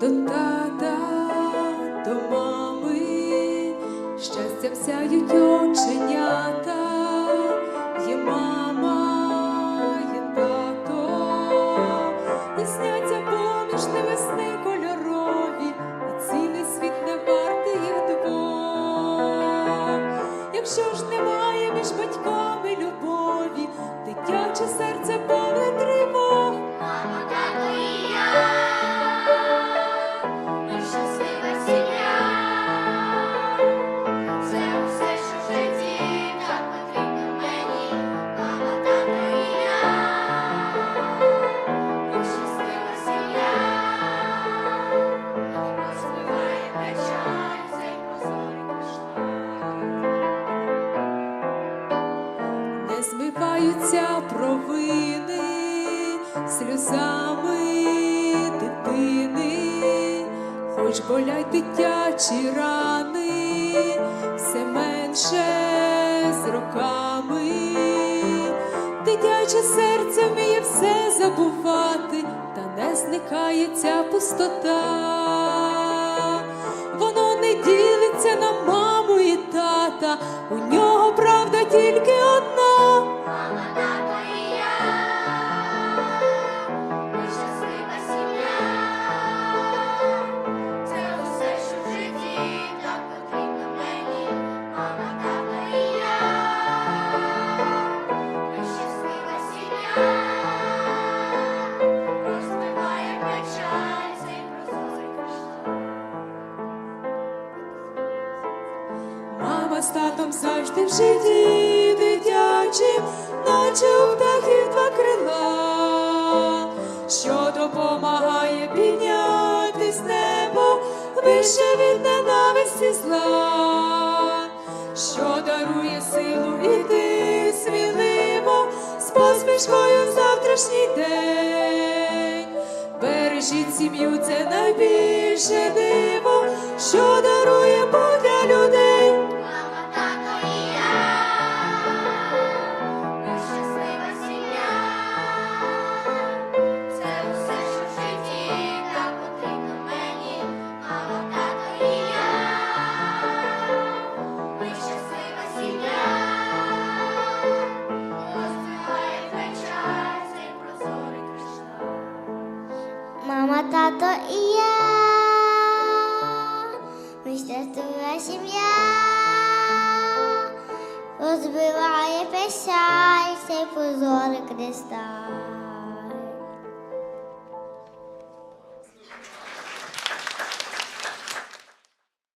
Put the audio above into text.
до тата, до мами, щастям сяють оченята, є мама, є тато, і сняться поміж невесни кольорові, і цілий світ не вартий їх двох. Якщо ж немає між батьками любові, дитяче серце змиваються провини сльозами дитини, хоч болять дитячі рани, все менше з роками, дитяче серце вміє все забувати, та не зникає ця пустота. Воно не ділиться на маму і тата, у нього правда тільки Мама з татом завжди в житті дитячим, наче у птахів два крила, що допомагає піднятись небо вище від ненависті зла, що дарує силу іти сміливо з посмішкою в завтрашній день. Бережіть сім'ю, це найбільше диво, що дарує Бог щаслива сім'я, розбиває печаль цей позорий кристал.